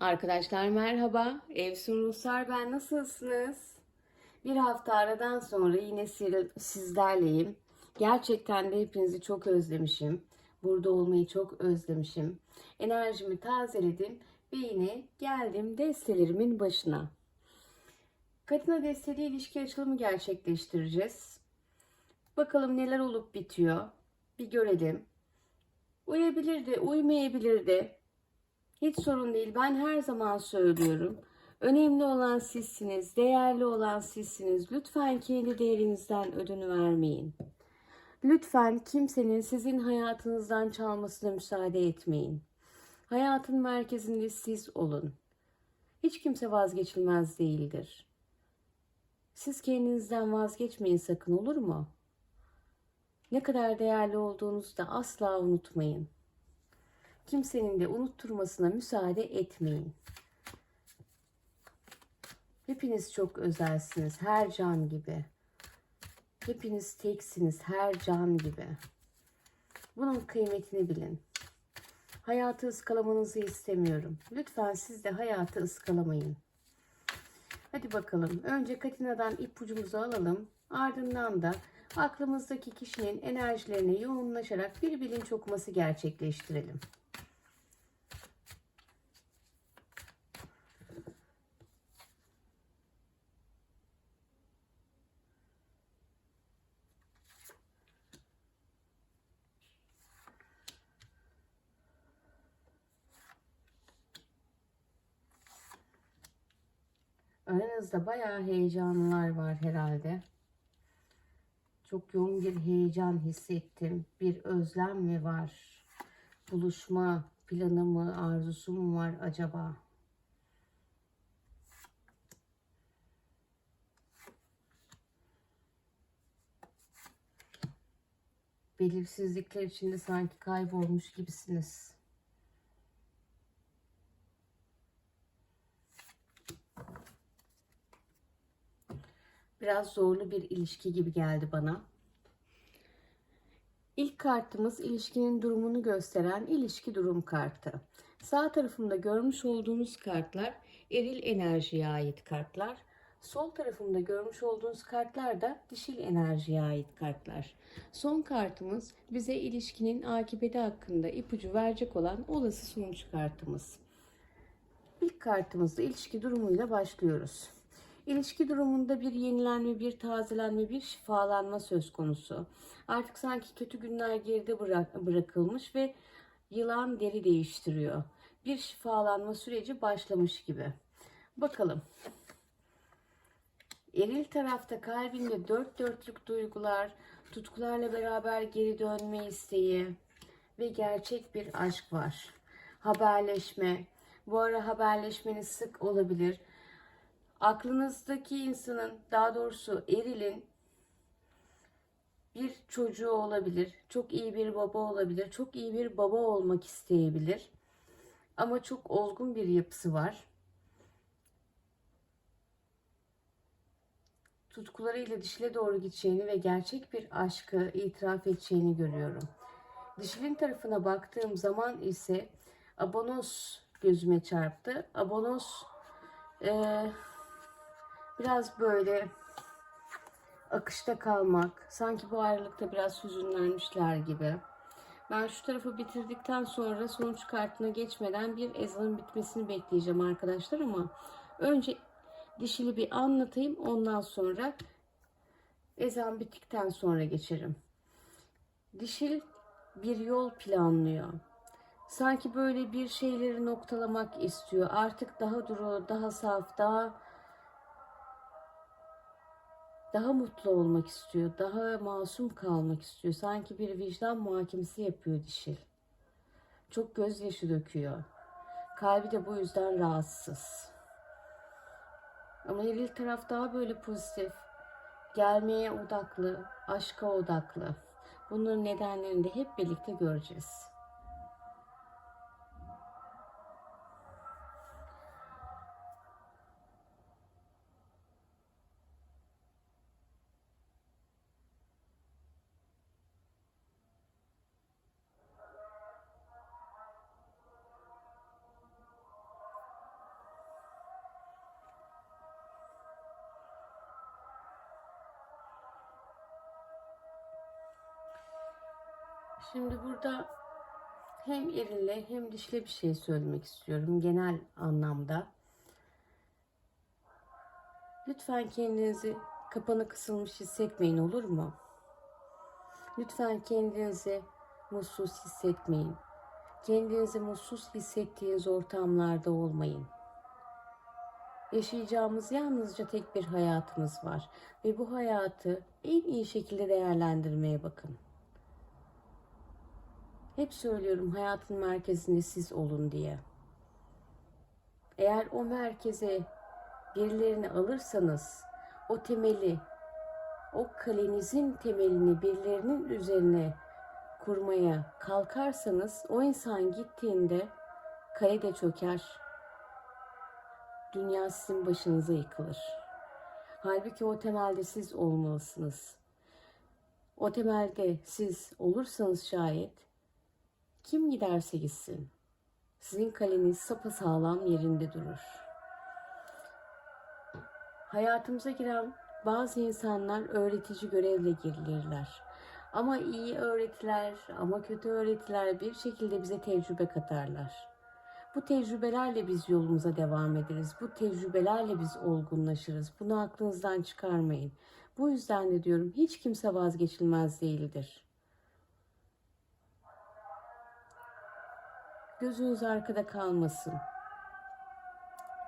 Arkadaşlar merhaba. Evsun Ruhsar ben nasılsınız? Bir hafta aradan sonra yine si- sizlerleyim. Gerçekten de hepinizi çok özlemişim. Burada olmayı çok özlemişim. Enerjimi tazeledim ve yine geldim destelerimin başına. Kadına desteli ilişki açılımı gerçekleştireceğiz. Bakalım neler olup bitiyor. Bir görelim. Uyabilir de uymayabilir de hiç sorun değil. Ben her zaman söylüyorum. Önemli olan sizsiniz, değerli olan sizsiniz. Lütfen kendi değerinizden ödünü vermeyin. Lütfen kimsenin sizin hayatınızdan çalmasına müsaade etmeyin. Hayatın merkezinde siz olun. Hiç kimse vazgeçilmez değildir. Siz kendinizden vazgeçmeyin sakın olur mu? Ne kadar değerli olduğunuzu da asla unutmayın. Kimsenin de unutturmasına müsaade etmeyin. Hepiniz çok özelsiniz, her can gibi. Hepiniz teksiniz, her can gibi. Bunun kıymetini bilin. Hayatı ıskalamanızı istemiyorum. Lütfen siz de hayatı ıskalamayın. Hadi bakalım. Önce Katina'dan ipucumuzu alalım. Ardından da aklımızdaki kişinin enerjilerine yoğunlaşarak bir bilinç okuması gerçekleştirelim. Aranızda bayağı heyecanlar var herhalde. Çok yoğun bir heyecan hissettim. Bir özlem mi var? Buluşma planı mı, arzusu mu var acaba? Belirsizlikler içinde sanki kaybolmuş gibisiniz. Biraz zorlu bir ilişki gibi geldi bana. İlk kartımız ilişkinin durumunu gösteren ilişki durum kartı. Sağ tarafımda görmüş olduğunuz kartlar eril enerjiye ait kartlar. Sol tarafımda görmüş olduğunuz kartlar da dişil enerjiye ait kartlar. Son kartımız bize ilişkinin akıbeti hakkında ipucu verecek olan olası sonuç kartımız. İlk kartımızda ilişki durumuyla başlıyoruz. İlişki durumunda bir yenilenme, bir tazelenme, bir şifalanma söz konusu. Artık sanki kötü günler geride bırak, bırakılmış ve yılan deri değiştiriyor. Bir şifalanma süreci başlamış gibi. Bakalım. Eril tarafta kalbinde dört dörtlük duygular, tutkularla beraber geri dönme isteği ve gerçek bir aşk var. Haberleşme. Bu ara haberleşmeniz sık olabilir aklınızdaki insanın daha doğrusu erilin bir çocuğu olabilir. Çok iyi bir baba olabilir. Çok iyi bir baba olmak isteyebilir. Ama çok olgun bir yapısı var. Tutkularıyla dişile doğru gideceğini ve gerçek bir aşkı itiraf edeceğini görüyorum. Dişilin tarafına baktığım zaman ise abonos gözüme çarptı. Abonos eee biraz böyle akışta kalmak, sanki bu ayrılıkta biraz hüzünlenmişler gibi. Ben şu tarafı bitirdikten sonra sonuç kartına geçmeden bir ezanın bitmesini bekleyeceğim arkadaşlar ama önce dişili bir anlatayım ondan sonra ezan bittikten sonra geçerim. Dişil bir yol planlıyor. Sanki böyle bir şeyleri noktalamak istiyor. Artık daha duru, daha saf, daha daha mutlu olmak istiyor, daha masum kalmak istiyor. Sanki bir vicdan muhakemesi yapıyor dişil. Çok gözyaşı döküyor. Kalbi de bu yüzden rahatsız. Ama eril taraf daha böyle pozitif. Gelmeye odaklı, aşka odaklı. Bunların nedenlerini de hep birlikte göreceğiz. Burada hem erille hem dişle bir şey söylemek istiyorum genel anlamda. Lütfen kendinizi kapanı kısılmış hissetmeyin olur mu? Lütfen kendinizi mutsuz hissetmeyin. Kendinizi mutsuz hissettiğiniz ortamlarda olmayın. Yaşayacağımız yalnızca tek bir hayatımız var ve bu hayatı en iyi şekilde değerlendirmeye bakın. Hep söylüyorum hayatın merkezinde siz olun diye. Eğer o merkeze birilerini alırsanız o temeli, o kalenizin temelini birilerinin üzerine kurmaya kalkarsanız o insan gittiğinde kale de çöker. Dünya sizin başınıza yıkılır. Halbuki o temelde siz olmalısınız. O temelde siz olursanız şayet kim giderse gitsin sizin kaleniz sapasağlam yerinde durur. Hayatımıza giren bazı insanlar öğretici görevle gelirler. Ama iyi öğretiler, ama kötü öğretiler bir şekilde bize tecrübe katarlar. Bu tecrübelerle biz yolumuza devam ederiz. Bu tecrübelerle biz olgunlaşırız. Bunu aklınızdan çıkarmayın. Bu yüzden de diyorum hiç kimse vazgeçilmez değildir. Gözünüz arkada kalmasın.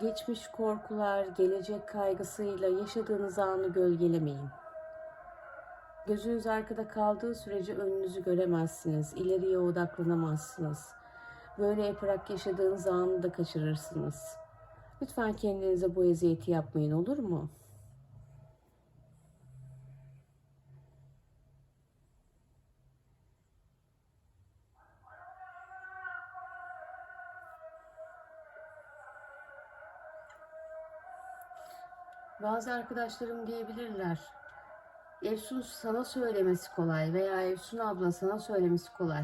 Geçmiş korkular, gelecek kaygısıyla yaşadığınız anı gölgelemeyin. Gözünüz arkada kaldığı sürece önünüzü göremezsiniz, ileriye odaklanamazsınız. Böyle yaparak yaşadığınız anı da kaçırırsınız. Lütfen kendinize bu eziyeti yapmayın olur mu? Bazı arkadaşlarım diyebilirler. Efsun sana söylemesi kolay veya Efsun abla sana söylemesi kolay.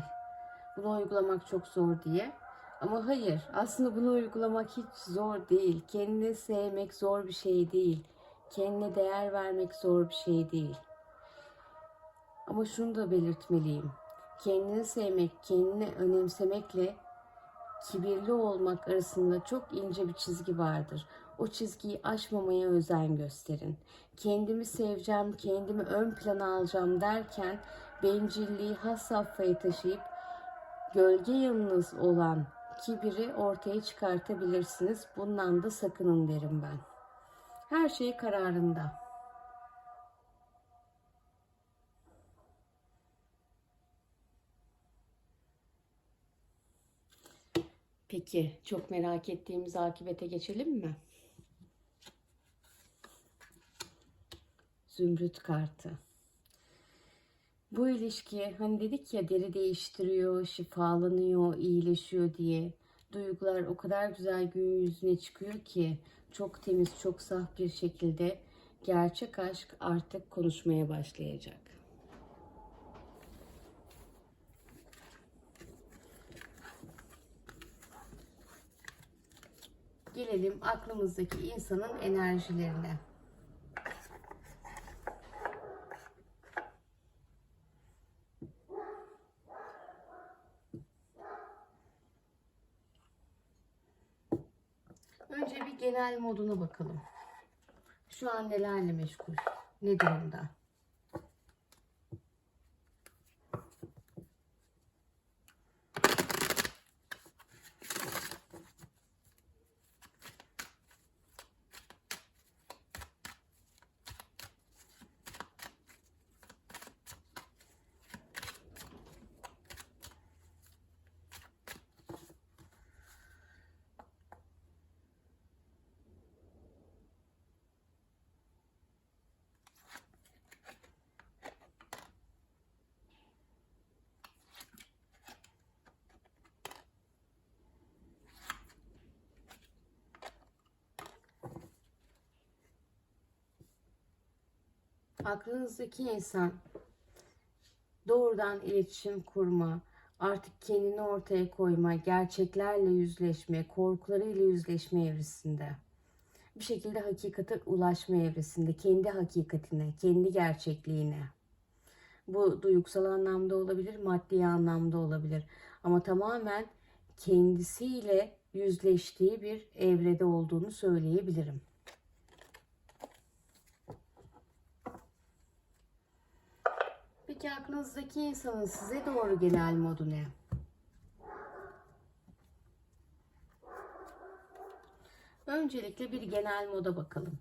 Bunu uygulamak çok zor diye. Ama hayır, aslında bunu uygulamak hiç zor değil. Kendini sevmek zor bir şey değil. Kendine değer vermek zor bir şey değil. Ama şunu da belirtmeliyim. Kendini sevmek, kendini önemsemekle kibirli olmak arasında çok ince bir çizgi vardır. O çizgiyi aşmamaya özen gösterin. Kendimi seveceğim, kendimi ön plana alacağım derken bencilliği has safhaya taşıyıp gölge yanınız olan kibiri ortaya çıkartabilirsiniz. Bundan da sakının derim ben. Her şey kararında. Peki çok merak ettiğimiz akibete geçelim mi? Zümrüt kartı. Bu ilişki hani dedik ya deri değiştiriyor, şifalanıyor, iyileşiyor diye. Duygular o kadar güzel gün yüzüne çıkıyor ki çok temiz, çok saf bir şekilde gerçek aşk artık konuşmaya başlayacak. Gelelim aklımızdaki insanın enerjilerine. Genel moduna bakalım. Şu an nelerle meşgul? Ne durumda? Aklınızdaki insan doğrudan iletişim kurma, artık kendini ortaya koyma, gerçeklerle yüzleşme, korkularıyla yüzleşme evresinde. Bir şekilde hakikate ulaşma evresinde, kendi hakikatine, kendi gerçekliğine. Bu duygusal anlamda olabilir, maddi anlamda olabilir. Ama tamamen kendisiyle yüzleştiği bir evrede olduğunu söyleyebilirim. Peki aklınızdaki insanın size doğru genel modu ne? Öncelikle bir genel moda bakalım.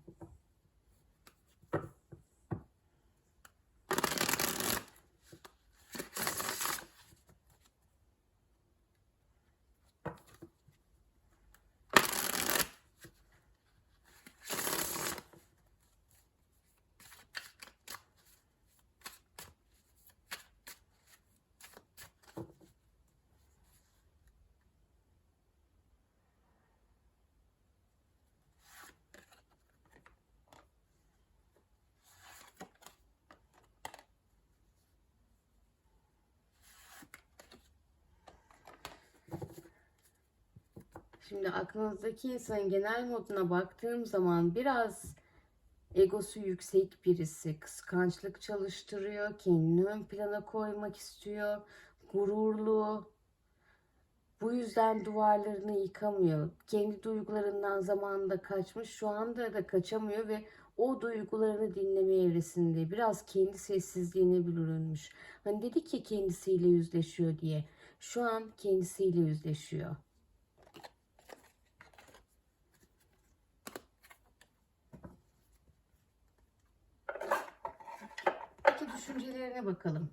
Şimdi aklınızdaki insanın genel moduna baktığım zaman biraz egosu yüksek birisi, kıskançlık çalıştırıyor, kendini ön plana koymak istiyor, gururlu. Bu yüzden duvarlarını yıkamıyor. Kendi duygularından zamanında kaçmış, şu anda da kaçamıyor ve o duygularını dinleme evresinde biraz kendi sessizliğine bürünmüş. Hani dedi ki kendisiyle yüzleşiyor diye. Şu an kendisiyle yüzleşiyor. Peki düşüncelerine bakalım.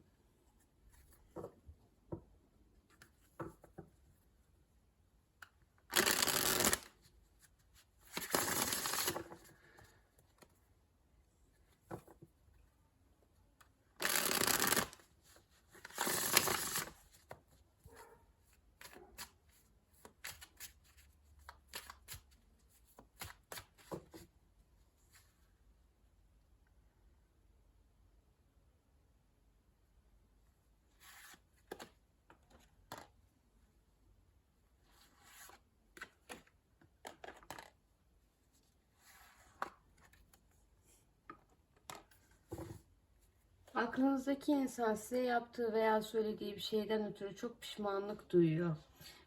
Aklınızdaki insan size yaptığı veya söylediği bir şeyden ötürü çok pişmanlık duyuyor.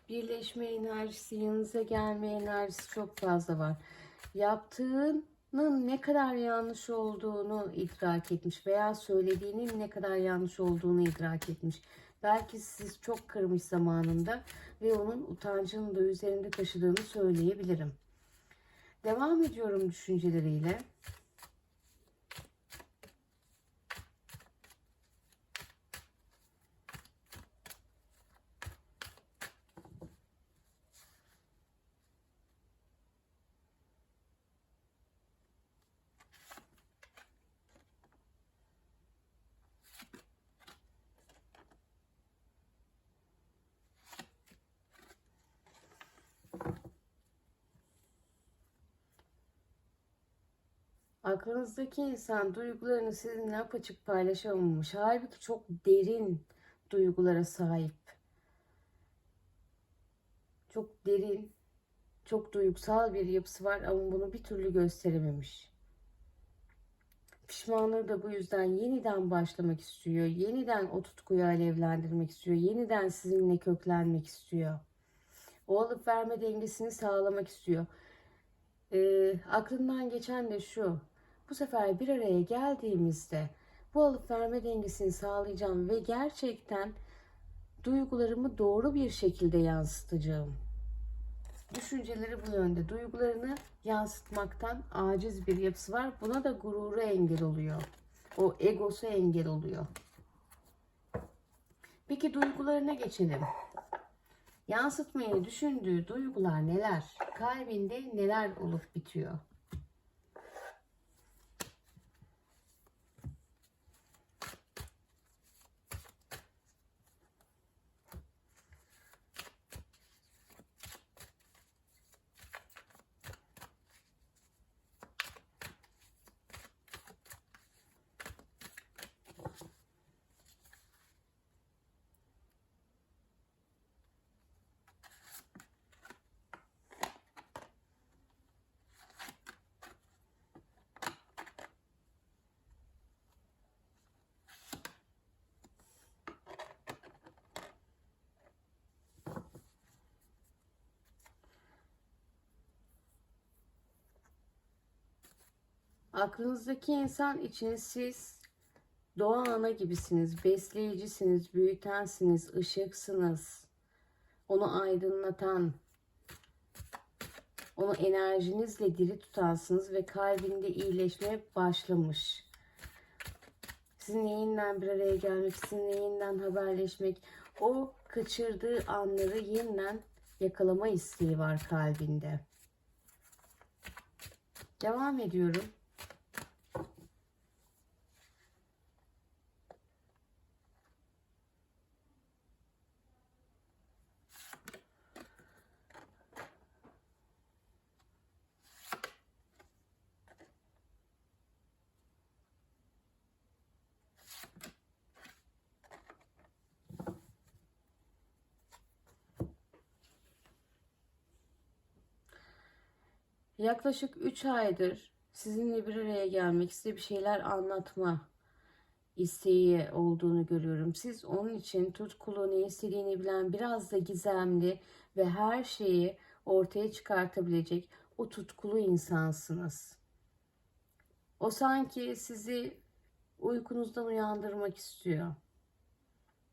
Birleşme enerjisi, yanınıza gelme enerjisi çok fazla var. Yaptığının ne kadar yanlış olduğunu idrak etmiş veya söylediğinin ne kadar yanlış olduğunu idrak etmiş. Belki siz çok kırmış zamanında ve onun utancını da üzerinde taşıdığını söyleyebilirim. Devam ediyorum düşünceleriyle. Aklınızdaki insan duygularını sizinle apaçık paylaşamamış. Halbuki çok derin duygulara sahip. Çok derin, çok duygusal bir yapısı var ama bunu bir türlü gösterememiş. Pişmanlığı da bu yüzden yeniden başlamak istiyor. Yeniden o tutkuyu alevlendirmek istiyor. Yeniden sizinle köklenmek istiyor. O alıp verme dengesini sağlamak istiyor. E, aklından geçen de şu. Bu sefer bir araya geldiğimizde bu alıp verme dengesini sağlayacağım ve gerçekten duygularımı doğru bir şekilde yansıtacağım. Düşünceleri bu yönde. Duygularını yansıtmaktan aciz bir yapısı var. Buna da gururu engel oluyor. O egosu engel oluyor. Peki duygularına geçelim. Yansıtmayı düşündüğü duygular neler? Kalbinde neler olup bitiyor? Aklınızdaki insan için siz doğa ana gibisiniz, besleyicisiniz, büyütensiniz, ışıksınız. Onu aydınlatan, onu enerjinizle diri tutansınız ve kalbinde iyileşmeye başlamış. Sizin neyinden bir araya gelmek, sizin neyinden haberleşmek, o kaçırdığı anları yeniden yakalama isteği var kalbinde. Devam ediyorum. Yaklaşık 3 aydır sizinle bir araya gelmek, size bir şeyler anlatma isteği olduğunu görüyorum. Siz onun için tutkulu, ne istediğini bilen, biraz da gizemli ve her şeyi ortaya çıkartabilecek o tutkulu insansınız. O sanki sizi uykunuzdan uyandırmak istiyor.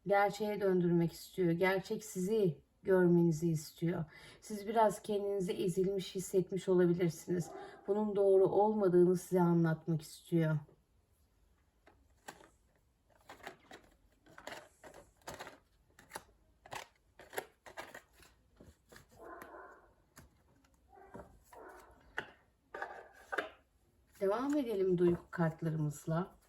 Gerçeğe döndürmek istiyor. Gerçek sizi görmenizi istiyor. Siz biraz kendinizi ezilmiş hissetmiş olabilirsiniz. Bunun doğru olmadığını size anlatmak istiyor. Devam edelim duygu kartlarımızla.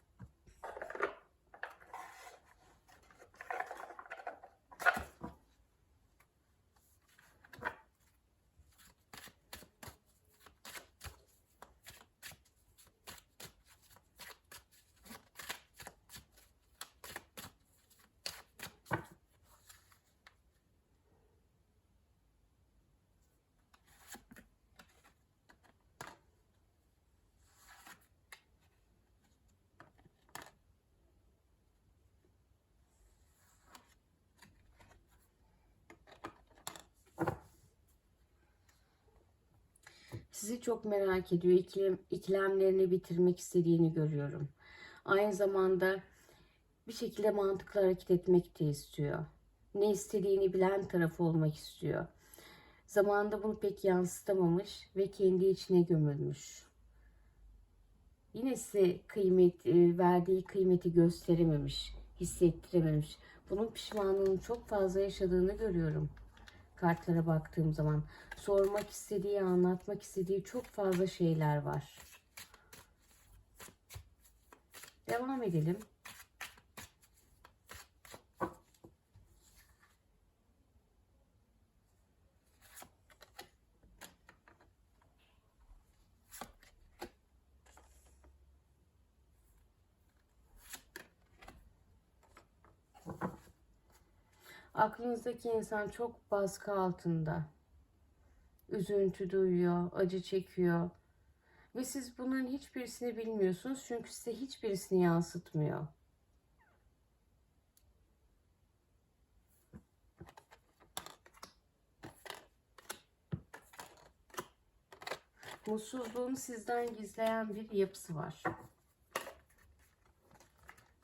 Sizi çok merak ediyor. İkilem, ikilemlerini bitirmek istediğini görüyorum. Aynı zamanda bir şekilde mantıklı hareket etmek de istiyor. Ne istediğini bilen tarafı olmak istiyor. Zamanında bunu pek yansıtamamış ve kendi içine gömülmüş. Yine size kıymet, e, verdiği kıymeti gösterememiş, hissettirememiş. Bunun pişmanlığını çok fazla yaşadığını görüyorum kartlara baktığım zaman sormak istediği, anlatmak istediği çok fazla şeyler var. Devam edelim. Aklınızdaki insan çok baskı altında. Üzüntü duyuyor, acı çekiyor. Ve siz bunların hiçbirisini bilmiyorsunuz çünkü size hiçbirisini yansıtmıyor. Mutsuzluğunu sizden gizleyen bir yapısı var.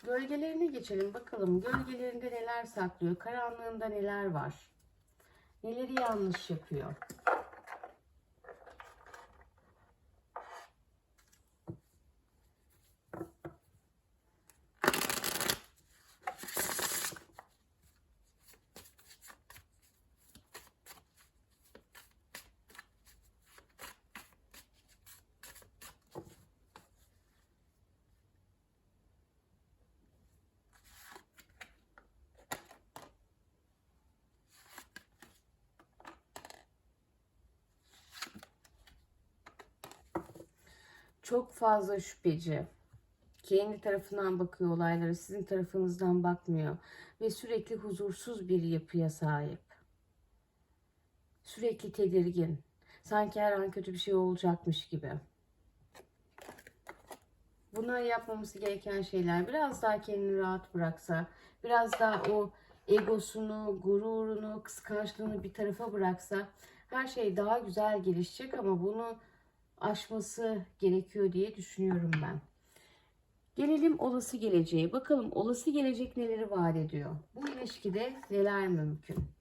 Gölgelerine geçelim bakalım. Gölgelerinde neler saklıyor? Karanlığında neler var? Neleri yanlış yapıyor? Çok fazla şüpheci. Kendi tarafından bakıyor olaylara, sizin tarafınızdan bakmıyor ve sürekli huzursuz bir yapıya sahip. Sürekli tedirgin. Sanki her an kötü bir şey olacakmış gibi. Bunlar yapmaması gereken şeyler. Biraz daha kendini rahat bıraksa, biraz daha o egosunu, gururunu, kıskançlığını bir tarafa bıraksa her şey daha güzel gelişecek ama bunu aşması gerekiyor diye düşünüyorum ben. Gelelim olası geleceğe. Bakalım olası gelecek neleri vaat ediyor? Bu ilişkide neler mümkün?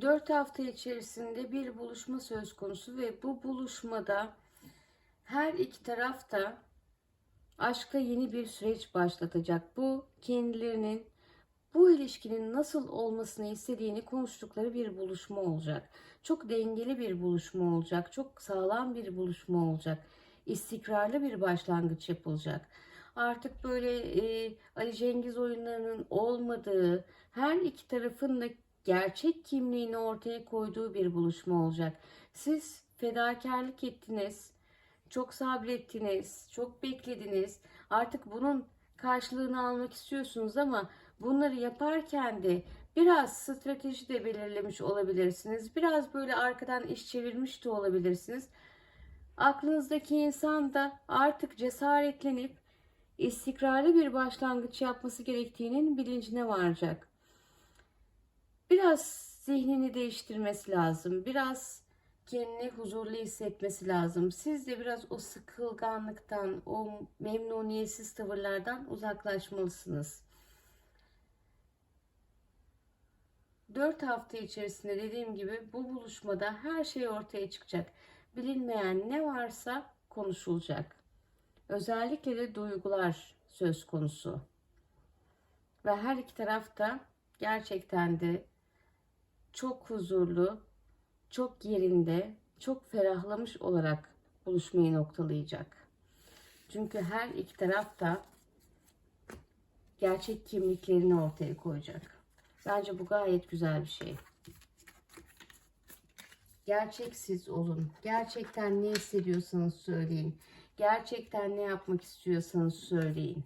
Dört hafta içerisinde bir buluşma söz konusu ve bu buluşmada her iki taraf da aşka yeni bir süreç başlatacak. Bu kendilerinin bu ilişkinin nasıl olmasını istediğini konuştukları bir buluşma olacak. Çok dengeli bir buluşma olacak. Çok sağlam bir buluşma olacak. İstikrarlı bir başlangıç yapılacak. Artık böyle e, Ali Cengiz oyunlarının olmadığı, her iki tarafın da gerçek kimliğini ortaya koyduğu bir buluşma olacak. Siz fedakarlık ettiniz, çok sabrettiniz, çok beklediniz. Artık bunun karşılığını almak istiyorsunuz ama bunları yaparken de biraz strateji de belirlemiş olabilirsiniz. Biraz böyle arkadan iş çevirmiş de olabilirsiniz. Aklınızdaki insan da artık cesaretlenip istikrarlı bir başlangıç yapması gerektiğinin bilincine varacak. Biraz zihnini değiştirmesi lazım. Biraz kendini huzurlu hissetmesi lazım. Siz de biraz o sıkılganlıktan, o memnuniyetsiz tavırlardan uzaklaşmalısınız. 4 hafta içerisinde dediğim gibi bu buluşmada her şey ortaya çıkacak. Bilinmeyen ne varsa konuşulacak. Özellikle de duygular söz konusu. Ve her iki taraf da gerçekten de çok huzurlu, çok yerinde, çok ferahlamış olarak buluşmayı noktalayacak. Çünkü her iki taraf da gerçek kimliklerini ortaya koyacak. Bence bu gayet güzel bir şey. Gerçeksiz olun. Gerçekten ne hissediyorsanız söyleyin. Gerçekten ne yapmak istiyorsanız söyleyin.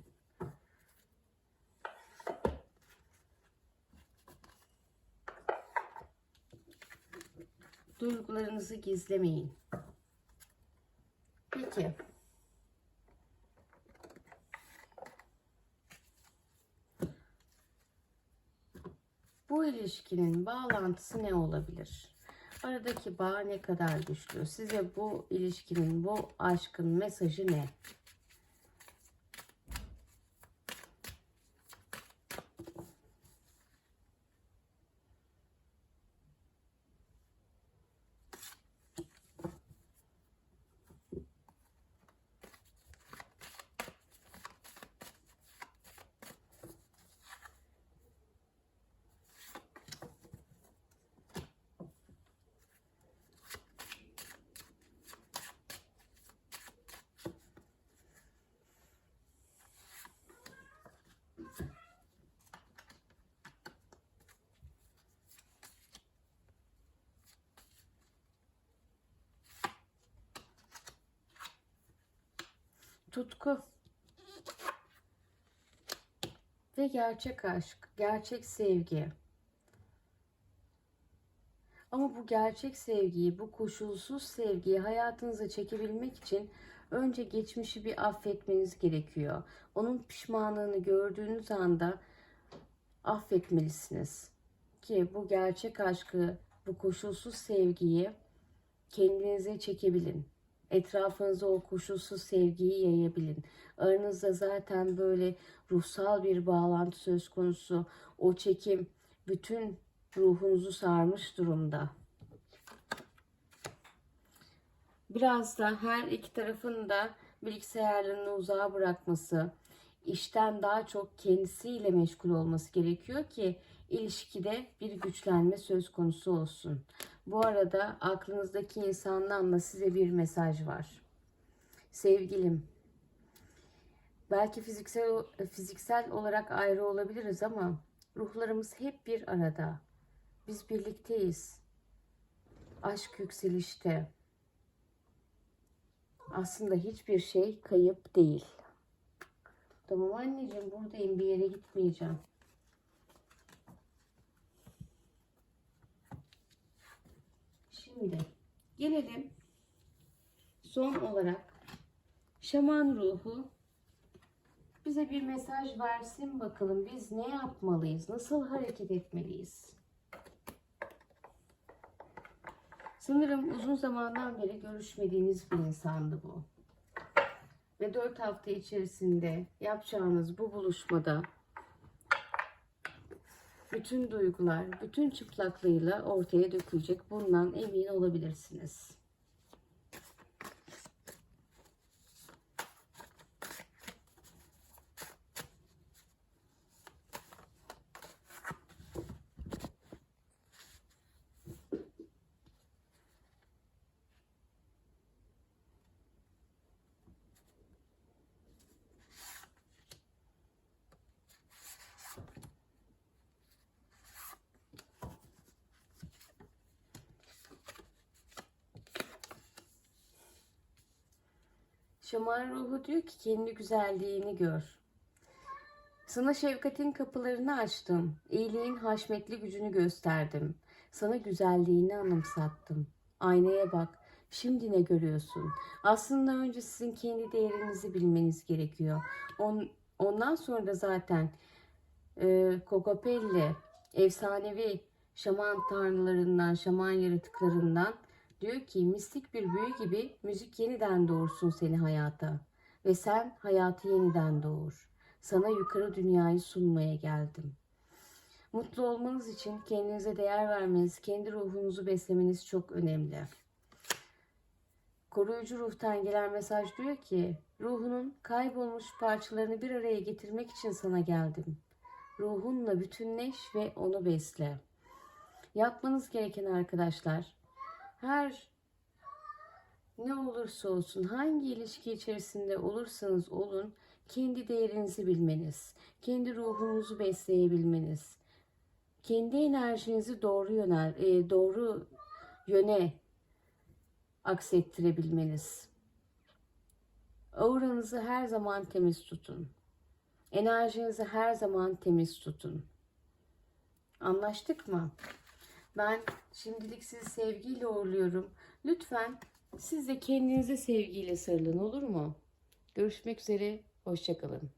Duygularınızı gizlemeyin. Peki. Bu ilişkinin bağlantısı ne olabilir? Aradaki bağ ne kadar güçlü? Size bu ilişkinin, bu aşkın mesajı ne? Tutku ve gerçek aşk, gerçek sevgi. Ama bu gerçek sevgiyi, bu koşulsuz sevgiyi hayatınıza çekebilmek için önce geçmişi bir affetmeniz gerekiyor. Onun pişmanlığını gördüğünüz anda affetmelisiniz. Ki bu gerçek aşkı, bu koşulsuz sevgiyi kendinize çekebilin. Etrafınıza o koşulsuz sevgiyi yayabilin. Aranızda zaten böyle ruhsal bir bağlantı söz konusu. O çekim bütün ruhunuzu sarmış durumda. Biraz da her iki tarafın da bilgisayarlarını uzağa bırakması, işten daha çok kendisiyle meşgul olması gerekiyor ki ilişkide bir güçlenme söz konusu olsun. Bu arada aklınızdaki insandan da size bir mesaj var. Sevgilim, belki fiziksel fiziksel olarak ayrı olabiliriz ama ruhlarımız hep bir arada. Biz birlikteyiz. Aşk yükselişte. Aslında hiçbir şey kayıp değil. Tamam anneciğim buradayım bir yere gitmeyeceğim. Şimdi gelelim son olarak şaman ruhu bize bir mesaj versin bakalım biz ne yapmalıyız, nasıl hareket etmeliyiz? Sanırım uzun zamandan beri görüşmediğiniz bir insandı bu. Ve 4 hafta içerisinde yapacağınız bu buluşmada bütün duygular, bütün çıplaklığıyla ortaya dökülecek. Bundan emin olabilirsiniz. Şaman ruhu diyor ki kendi güzelliğini gör. Sana şefkatin kapılarını açtım. İyiliğin haşmetli gücünü gösterdim. Sana güzelliğini anımsattım. Aynaya bak. Şimdi ne görüyorsun? Aslında önce sizin kendi değerinizi bilmeniz gerekiyor. On, ondan sonra zaten e, Kokopelli, efsanevi şaman tanrılarından, şaman yaratıklarından Diyor ki mistik bir büyü gibi müzik yeniden doğursun seni hayata ve sen hayatı yeniden doğur. Sana yukarı dünyayı sunmaya geldim. Mutlu olmanız için kendinize değer vermeniz, kendi ruhunuzu beslemeniz çok önemli. Koruyucu ruhtan gelen mesaj diyor ki, ruhunun kaybolmuş parçalarını bir araya getirmek için sana geldim. Ruhunla bütünleş ve onu besle. Yapmanız gereken arkadaşlar, her ne olursa olsun, hangi ilişki içerisinde olursanız olun, kendi değerinizi bilmeniz, kendi ruhunuzu besleyebilmeniz, kendi enerjinizi doğru yönel, e, doğru yöne aksettirebilmeniz. Auranızı her zaman temiz tutun. Enerjinizi her zaman temiz tutun. Anlaştık mı? Ben şimdilik sizi sevgiyle uğurluyorum. Lütfen siz de kendinize sevgiyle sarılın olur mu? Görüşmek üzere. Hoşçakalın.